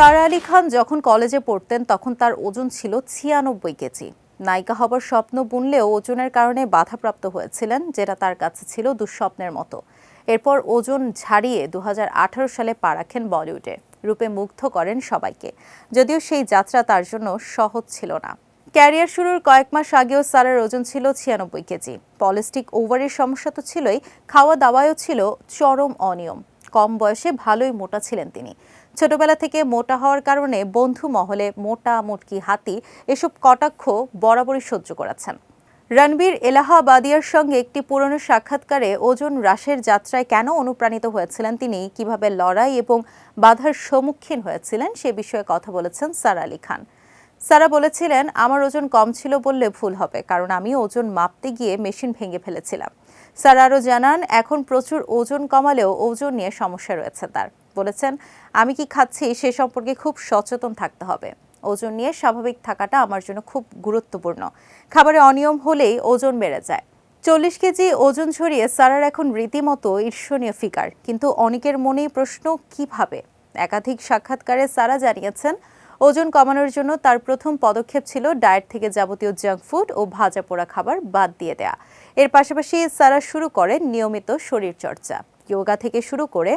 সারা আলী খান যখন কলেজে পড়তেন, তখন তার ওজন ছিল ছিয়ানব্বই কেজি। নায়িকা হবার স্বপ্ন বুনলেও ওজনের কারণে বাধাপ্রাপ্ত হয়েছিলেন, যেটা তার কাছে ছিল দুঃস্বপ্নের মতো। এরপর ওজন ঝাড়িয়ে দুহাজার আঠারো সালে পা রাখেন বলিউডে। রূপে মুগ্ধ করেন সবাইকে। যদিও সেই যাত্রা তার জন্য সহজ ছিল না। ক্যারিয়ার শুরুর কয়েক মাস আগেও সারার ওজন ছিল ছিয়ানব্বই কেজি। পলিস্টিক ওভারের সমস্যা তো ছিলই খাওয়া দাওয়ায়ও ছিল চরম অনিয়ম। কম বয়সে ভালোই মোটা ছিলেন তিনি। ছোটবেলা থেকে মোটা হওয়ার কারণে বন্ধু মহলে মোটা মুটকি হাতি এসব কটাক্ষ বরাবরই সহ্য করেছেন। রণবীর এলাহাবাদিয়ার সঙ্গে একটি পুরনো সাক্ষাৎকারে ওজন হ্রাসের যাত্রায় কেন অনুপ্রাণিত হয়েছিলেন তিনি, কীভাবে লড়াই এবং বাধার সম্মুখীন হয়েছিলেন সে বিষয়ে কথা বলেছেন সারা আলী খান। সারা বলেছিলেন, আমার ওজন কম ছিল বললে ভুল হবে, কারণ আমি ওজন মাপতে গিয়ে মেশিন ভেঙে ফেলেছিলাম। সারা আরও জানান, এখন প্রচুর ওজন কমালেও ওজন নিয়ে সমস্যা রয়েছে তার। বলেছেন, আমি কি খাচ্ছি সে সম্পর্কে খুব সচেতন থাকতে হবে। ওজন নিয়ে স্বাভাবিক থাকাটা আমার জন্য খুব গুরুত্বপূর্ণ। খাবারে অনিয়ম হলেই ওজন বেড়ে যায়। চল্লিশ কেজি ওজন ছড়িয়ে সারার এখন রীতিমতো ঈর্ষণীয় ফিকার কিন্তু অনেকের মনেই প্রশ্ন, কীভাবে? একাধিক সাক্ষাৎকারে সারা জানিয়েছেন, ওজন কমানোর জন্য তার প্রথম পদক্ষেপ ছিল ডায়েট থেকে যাবতীয় জাঙ্ক ফুড ও ভাজা পোড়া খাবার বাদ দিয়ে দেয়া। এর পাশাপাশি সারা শুরু করেন নিয়মিত শরীরচর্চা। যোগা থেকে শুরু করে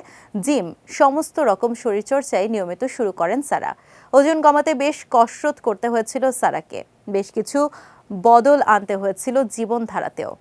জিম, সমস্ত রকম শরীরচর্চায় নিয়মিত শুরু করেন সারা। ওজন কমাতে বেশ কসরত করতে হয়েছিল সারাকে। বেশ কিছু বদল আনতে হয়েছিল জীবনধারাতেও।